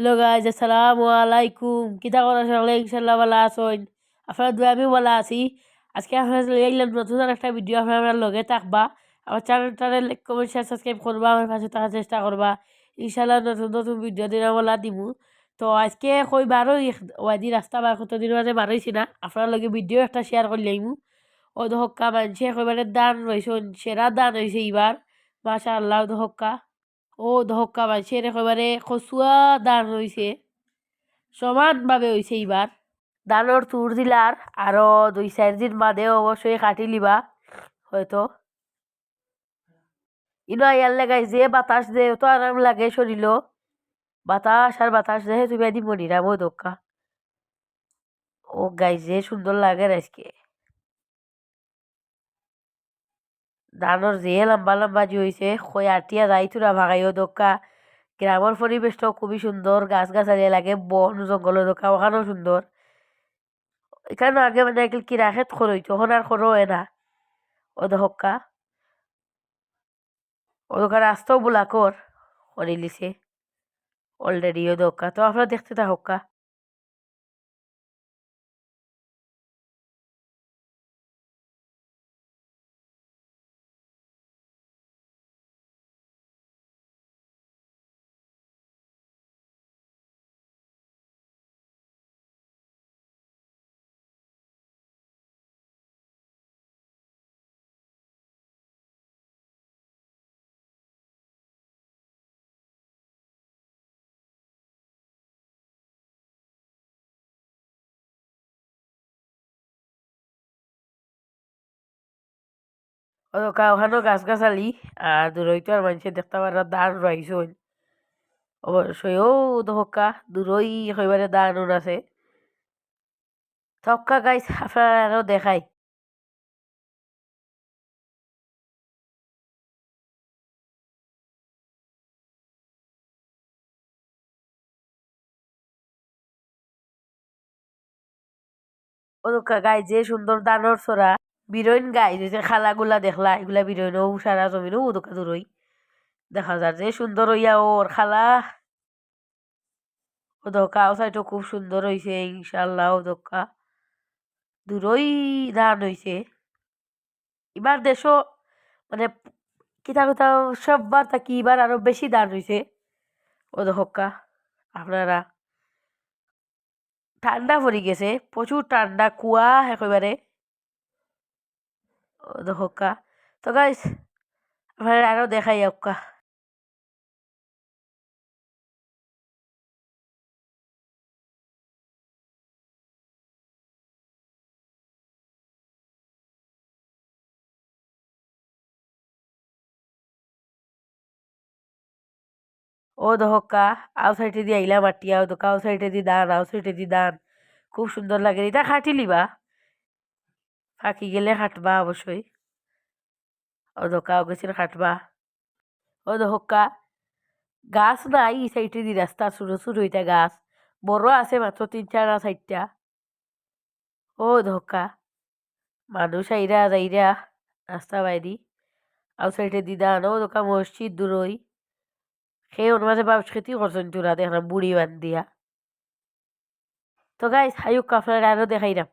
Hello guys আসসালামু আলাইকুম কিতা করা সকলে ইনশাল্লাহ ভালো আছেন আপনার দুই আমি ভালো আছি আজকে আপনার এলাম নতুন একটা ভিডিও আপনার লগে থাকবা আমার চ্যানেলটারে লাইক কমেন্ট শেয়ার সাবস্ক্রাইব করবা আমার পাশে থাকার চেষ্টা করবা ইনশাল্লাহ নতুন নতুন ভিডিও দিন বলা দিমু তো আজকে কই বারোই ওয়াদি রাস্তা বা কতদিন মাঝে বারোইছি না আপনার লগে ভিডিও একটা শেয়ার করলাইমু ও দহক্কা মানছে একেবারে দান রয়েছে সেরা দান হয়েছে এইবার মাশা আল্লাহ দহক্কা ও ধক্কা মাইসের একেবারে কচুয়া দান হয়েছে সমানভাবে হয়েছে এইবার। দানোর তুর দিলার আরও দুই চার দিন বাদে অবশ্যই কাটি লিবা, হয়তো। ইনো আইয়ার লাগাই যে বাতাস দে তো আরাম লাগে শরীর বাতাস আর বাতাস দেহে তুমি আদি মনিরাম ও দক্কা ও গাই যে সুন্দর লাগে আজকে। ধানের যে লম্বা লম্বা যে হয়েছে কই আটিয়া যাইতুরা ভাগাইও দোকা গ্রামের পরিবেশটাও খুবই সুন্দর গাছ গাছালি লাগে, বন জঙ্গল দোকা ওখানেও সুন্দর এখানে আগে মানে এগুলো কিরা খেত খরইতো এখন আর খরো না। ও দহকা ও দোকান রাস্তাও বুলাকর করে লিছে অলরেডি ও দোকা তো আপনারা দেখতে থাকা ওখানেও গাছ গাছালি আর দূরই তো আর মানুষের দেখতে পারা দান রয়েছে অবশ্যই ও দহকা দূরই একেবারে দান আছে থক্কা গাইস আপনারা আরও দেখাই ওদকা গাই যে সুন্দর দানর ছড়া বিরইন গাই, যে খালাগুলা দেখলা এগুলা বিরইনও সারা জমিনও ওদকা দূরই দেখা যায় যে সুন্দর হইয়া ওর খালা। ওদকা ও সাইডও খুব সুন্দর হয়েছে ইনশাল্লাহ ওদকা দূরই ধান হয়েছে এবার দেশও মানে কিতা কথা সববার থাকি এবার আরও বেশি দান হয়েছে ওদকা আপনারা ঠান্ডা পড়ে গেছে প্রচুর ঠান্ডা কুয়া একেবারে হক্কা তো গাইস আপনারা আরও দেখাই অক্কা ও দহকা আউ সাইডে দিয়ে আইলা মাটিয়া ও দোকা আউ সাইডে দি দান আউ সাইডে দি দান খুব সুন্দর লাগে। এটা খাটি লিবা ফাঁকি গেলে খাটবা অবশ্যই। ও দোকা ও গেছিল খাটবা ও দহকা গাছ নাই এই সাইডে দি রাস্তা, ছোটো ছোটো এটা গাছ। বড় আছে মাত্র তিন চার সাইডটা ও ধোকা মানুষ আইরা যাইরা রাস্তা বাইরি। আউ সাইডে দি দান ও দোকা মসজিদ দূরই। সেই মাঝে বাবস খেতেই করছেন চূড়া দেখলাম বুড়ি বান দিয়া তো গাইস হাইক আপনার আরও দেখাইলাম।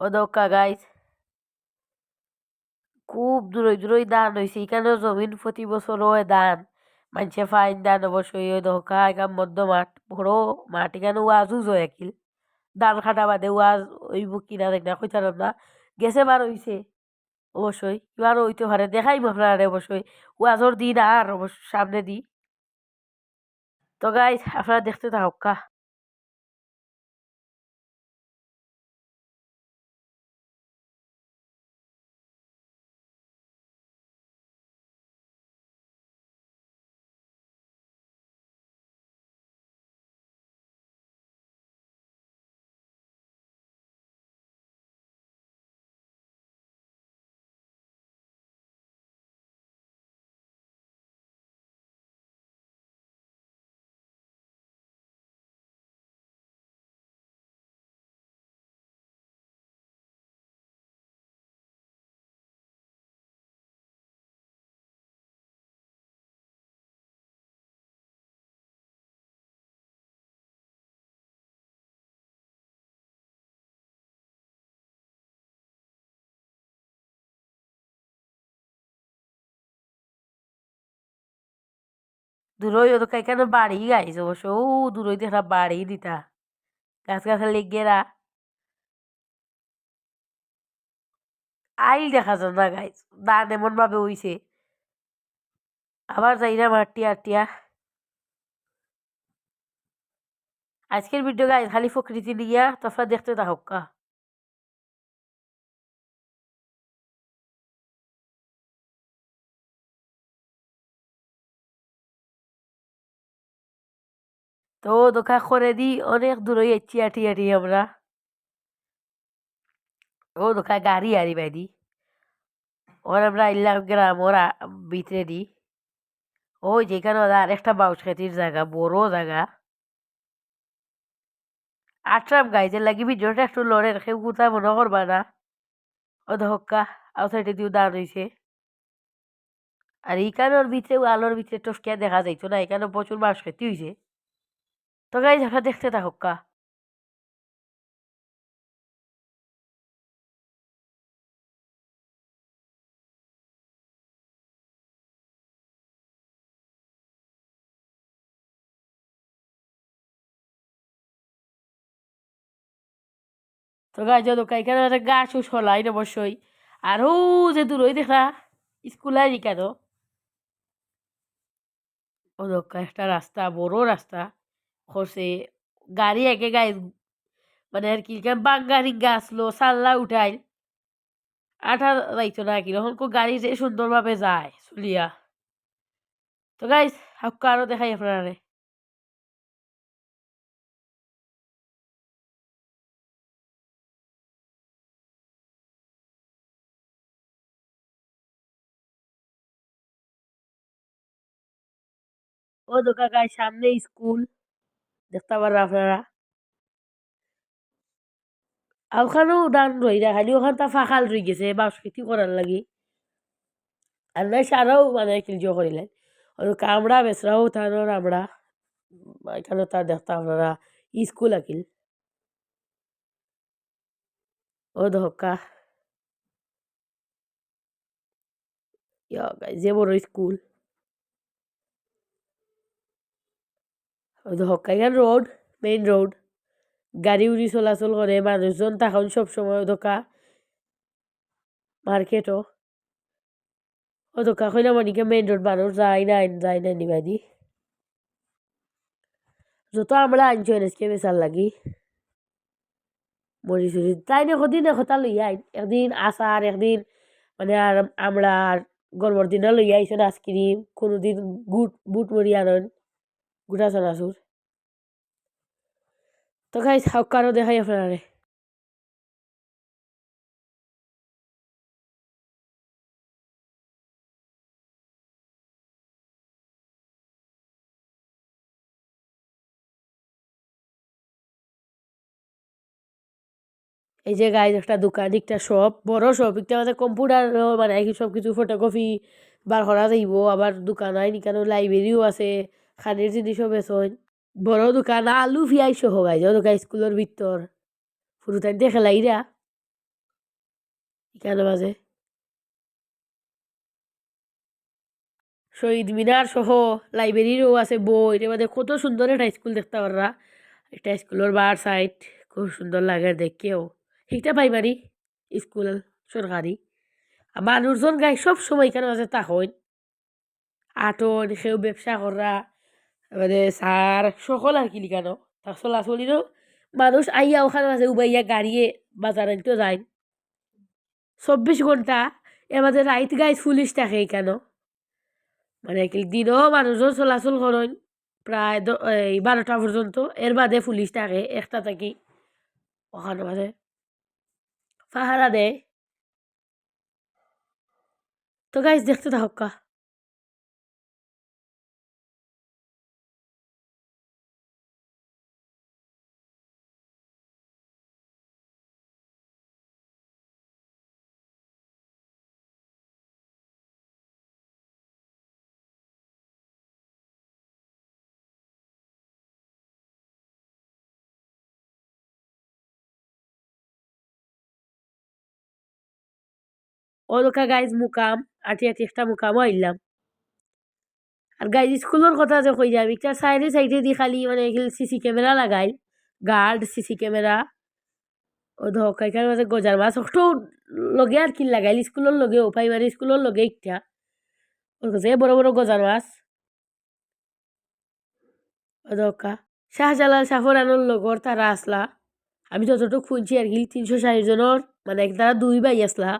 ও দৌকা গাইস খুব দূরই দূরই দান হয়েছে এখানেও জমিন প্রতি বছর হয় দান মানুষে ফাইন দান অবশ্যই ওই দৌকা এখান মধ্য মাঠ বড় মাঠ এখানে ওয়াজ উজ হয় একিল দান খাটা বাদে ওয়াজ ওই বুক কিনা দেখ না কইতারাম না গেছে বার হইছে অবশ্যই এবার হইতে পারে দেখাইব আপনারা অবশ্যই ওয়াজর দিন আর অবশ্য সামনে দিই তো গাইস আপনারা দেখতে থাকা দূরই ওদের কেন বাড়ি গাইছে অবশ্য? ও দূরই দেখা বাড়ি দিতা। গাছ গাছ লেগেরা আইল দেখা যায় না গাইজ দান এমন ভাবে হইছে। আবার যাই না মাটিয়া টিয়া। আজকের ভিডিও গাইজ খালি প্রকৃতি নিয়ে তোমরা দেখতে থাকা তো দোকা করে দি অনেক দূরে এসছি আটি আটি আমরা। ও দোকা গাড়ি আরি বাইদি ওর আমরা ইল্লাম গ্রাম, ওরা ভিতরে দি। ওই যেখানে আর একটা বাউস খেতির জায়গা, বড় জায়গা। আটরাম গাইতে লাগি ভিডিওটা একটু লড়ে কেউ কোথায় মনে করবা না। ও ধক্কা আউসাইডে দিও দান হয়েছে আর এইখানের ভিতরে, আলোর ভিতরে টসকিয়া দেখা যাইতো না এখানে প্রচুর মাছ খেতে হয়েছে তো গাই আমরা দেখতে থাকা তো গাছ যত এখানে একটা গাছ উস হলাই অবশ্যই। আর ও যে দূর ওই দেখা স্কুল আরি কেন? ও দোকা একটা রাস্তা, বড় রাস্তা। করছে গাড়ি একে গায়ে মানে আর কি বাঙ্গারি গাছ লো সাল্লা উঠাই আঠা যাইতো না কি, তখন গাড়ি যে সুন্দরভাবে যায়, চলিয়া। তো গাইস, হাক্কা আরও দেখাই আপনারে ও দোকা গাই সামনে স্কুল। দেখতে পারেন আপনারা ওখানেও দান রইরা খালি ওখান তা ফাঁকাল রয়ে গেছে বাস খেতি করার লাগি আর নাই সারাও মানে কিলজ করিলেন ওই কামড়া বেসরাও তার আমরা এখানে তার দেখতে আপনারা স্কুল আকিল ও ধক্কা যে বড় স্কুল ধক্কা এখান রোড মেইন রোড গাড়ি উড়ি চলাচল করে মানুষজন তখন সবসময় ধোকা মার্কেটও ও ধোকা কইনা মানিকে মেইন রোড মানুষ যায় না যায় না নিবাদি যত আমরা আনছো এনেসকে বেচার লাগি। মরি চুরি তাই না কদিন কথা লই আইন একদিন আচার একদিন মানে আর আমরা গরমের দিনে লই আইসেন আইসক্রিম কোনোদিন গুট, বুট মরি আনন। গুটা চানাচুর তো খাই কারও দেখাই আপনারে এই যে গাইজ একটা দোকান, একটা শপ বড় শপ একটা আমাদের কম্পিউটার মানে সব কিছু ফটোকপি বার করা যাইব আবার দোকান হয় নিকানো লাইব্রেরিও আছে। খানের জিনিসও বেচন বড় দোকান, আলু পিয়াই সহ গাইজ দোকান স্কুলের ভিতর ফুরুতান দিয়ে খেলাইরা এখানে মাঝে শহীদ মিনার সহ লাইব্রেরিরও আছে বই এর মধ্যে কত সুন্দর একটা স্কুল দেখতে পাররা একটা স্কুলের বার সাইড খুব সুন্দর লাগে দেখেও। শিখতে পাইবারি স্কুল সরকারি মানুষজন গাই সব সময় এখানে আছে তখন আটন সেও ব্যবসা করা মানে সার সকল আর কি লিখানো তার চলাচলিরও মানুষ আইয়া ওখানে আছে উবাইয়া গাড়িয়ে বাজার আনতে যায়। চব্বিশ ঘণ্টা এর মাঝে রাইত গাইজ পুলিশ থাকে কেন মানে কি দিনও মানুষজন চলাচল করেন প্রায় এই বারোটা পর্যন্ত এর বাদে পুলিশ থাকে, একটা থাকি ওখানে মাঝে পাহারা দেয় তো গাইজ, দেখতে থাকা ওদোকা গাইজ মুকাম, আটি আটি একটা মুকামও আইলাম। আর গাইজ স্কুলের কথা যে কই যাম একটা সাইডে সাইডে দি খালি মানে সিসি ক্যামেরা লাগাই গার্ড সিসি ক্যামেরা ও ধক এখানে মাঝে গজার মাছ একটু লগে আর কি লাগাইল স্কুলের লগেও প্রাইমারি স্কুলের লগে একটা ওর কাছে বড় বড় গজার মাছ। ও ধকা শাহজালাল শাহরানোর লগর তারা আসলা আমি যতটুকু শুনছি আর কি তিনশো ষাট জনের মানে তারা দুই ভাই আসলা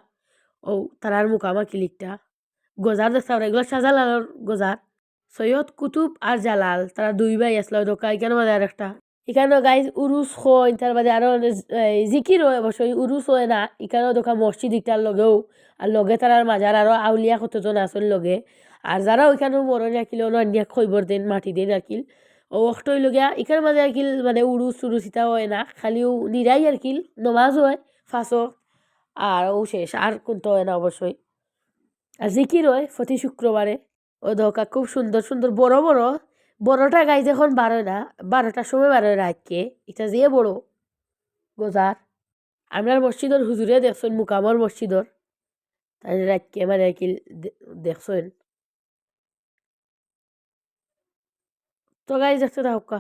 ও তারার মুখামাখি লিখটা গজার দেখতে পারে এগুলো শাহজালালের গজার সৈয়দ কুতুব আর জালাল তারা দুই ভাই আসলো দোকা এখানে মাঝে আর একটা। এখানে গাইজ উরুস হয় তার বাদে আরও জিকির হয় অবশ্যই উরুস হয় না এখানেও দোকা মসজিদ ইটার লগেও আর লগে তারার মাঝার আরও আউলিয়া কতজন আসল লগে। আর যারা ওইখানে মরণ রাখিল অন্য খৈবর দেন, মাটি দেন রাখিল ও অক্টই লগিয়া এখানে মাঝে আর মানে উরুস উরুস ইটা হয় না, খালিও নিরাই আর কিল নমাজ হয় ফাঁসো আর ও শেষ, আর কোনটা হয় না অবশ্যই। আর জিকির হয় প্রতি শুক্রবারে। ও দোকা খুব সুন্দর সুন্দর, বড় বড়। বড়টা গাই যখন বারোয় না, বারোটার সময় বারোয় রাতকে। এটা যে বড়। গোজার। আপনার মসজিদর হুজুরে দেখছেন মুকামর মসজিদর। তাই রাতকে মানে কি দেখছেন তো গাই দেখতে থাকা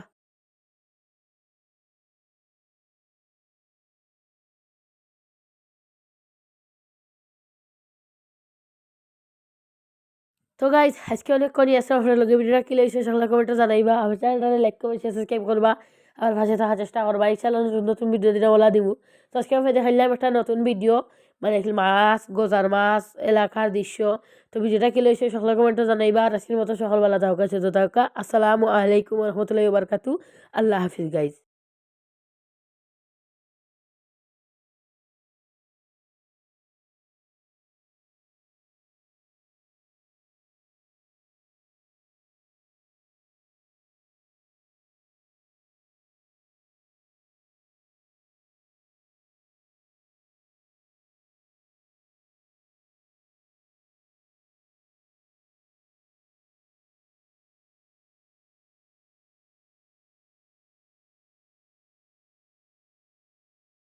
তো গাইজ আজকে অনেক করি আছে, আপনার লগে ভিডিওটা কি লাগছে সকলে কমেন্টে জানাইবা। আমার চ্যানেলটা লাইক কমেন্ট সাবস্ক্রাইব করবা। আর ভাষে থাকার চেষ্টা করবা। এই চ্যানেল নতুন ভিডিও দিনে বলা দিব। তো আজকে আমি দেখাইলাম একটা নতুন ভিডিও মানে মাছ, গোজার মাছ, এলাকার দৃশ্য। তো ভিডিওটা কি লাগছে সকলে কমেন্টে জানাইবা। আর আজকের মতো সকালবেলা থাকা ছোট থাকা আসসালামু আলাইকুম রহমতুল্লাহ বারকাতু আল্লাহ হাফিজ গাইজ